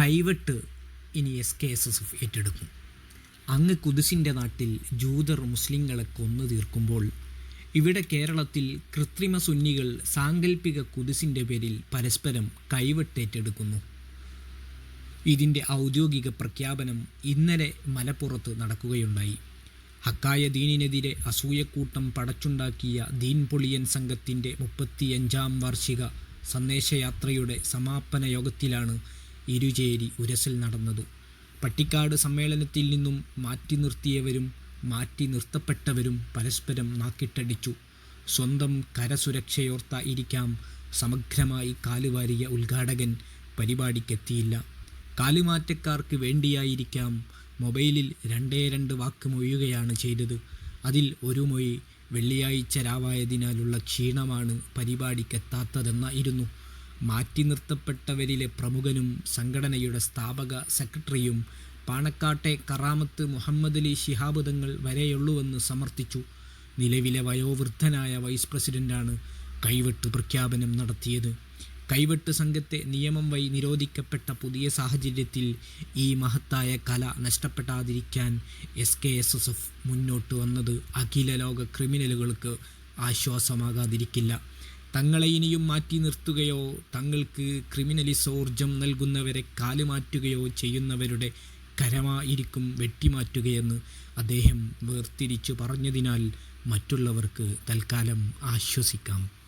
കൈവെട്ട് ഇനി S K S S F ഏറ്റെടുക്കും. അങ്ങ് കുതിസിന്റെ നാട്ടിൽ ജൂതർ മുസ്ലിങ്ങളെ കൊന്നു തീർക്കുമ്പോൾ ഇവിടെ കേരളത്തിൽ കൃത്രിമ സുന്നികൾ സാങ്കല്പിക കുതിസിന്റെ പേരിൽ പരസ്പരം കൈവെട്ടേറ്റെടുക്കുന്നു. ഇതിന്റെ ഔദ്യോഗിക പ്രഖ്യാപനം ഇന്നലെ മലപ്പുറത്ത് നടക്കുകയുണ്ടായി. ഹക്കായ ദീനിനെതിരെ അസൂയക്കൂട്ടം പടച്ചുണ്ടാക്കിയ ദീൻ പൊളിയൻ സംഘത്തിന്റെ മുപ്പത്തിയഞ്ചാം വാർഷിക സന്ദേശയാത്രയുടെ സമാപന യോഗത്തിലാണ് ഇരുചേരി ഉരസിൽ നടന്നത്. പട്ടിക്കാട് സമ്മേളനത്തിൽ നിന്നും മാറ്റി നിർത്തിയവരും മാറ്റി നിർത്തപ്പെട്ടവരും പരസ്പരം നാക്കിട്ടടിച്ചു. സ്വന്തം കരസുരക്ഷയോർത്ത ഇരിക്കാം സമഗ്രമായി കാലുവാരിയ ഉദ്ഘാടകൻ പരിപാടിക്കെത്തിയില്ല. കാലുമാറ്റക്കാർക്ക് വേണ്ടിയായിരിക്കാം മൊബൈലിൽ രണ്ടേ രണ്ട് വാക്ക് മൊഴിയുകയാണ് ചെയ്തത്. അതിൽ ഒരു മൊഴി വെള്ളിയാഴ്ച രാവായതിനാലുള്ള ക്ഷീണമാണ് പരിപാടിക്കെത്താത്തതെന്നായിരുന്നു. മാറ്റി നിർത്തപ്പെട്ടവരിലെ പ്രമുഖനും സംഘടനയുടെ സ്ഥാപക സെക്രട്ടറിയും പാണക്കാട്ടെ കറാമത്ത് മുഹമ്മദ് അലി ശിഹാബ് തങ്ങൾ വരെയുള്ളൂവെന്ന് സമർത്ഥിച്ചു. നിലവിലെ വയോവൃദ്ധനായ വൈസ് പ്രസിഡന്റാണ് കൈവെട്ട് പ്രഖ്യാപനം നടത്തിയത്. കൈവെട്ട് സംഘത്തെ നിയമം വഴി നിരോധിക്കപ്പെട്ട പുതിയ സാഹചര്യത്തിൽ ഈ മഹത്തായ കല നഷ്ടപ്പെടാതിരിക്കാൻ S K S S F മുന്നോട്ട് വന്നത് അഖില ലോക ക്രിമിനലുകൾക്ക് ആശ്വാസമാകാതിരിക്കില്ല. തങ്ങളെ ഇനിയും മാറ്റി നിർത്തുകയോ തങ്ങൾക്ക് ക്രിമിനലിസോർജം നൽകുന്നവരെ കാലുമാറ്റുകയോ ചെയ്യുന്നവരുടെ കരമായിരിക്കും വെട്ടിമാറ്റുകയെന്ന് അദ്ദേഹം വേർതിരിച്ചു പറഞ്ഞതിനാൽ മറ്റുള്ളവർക്ക് തൽക്കാലം ആശ്വസിക്കാം.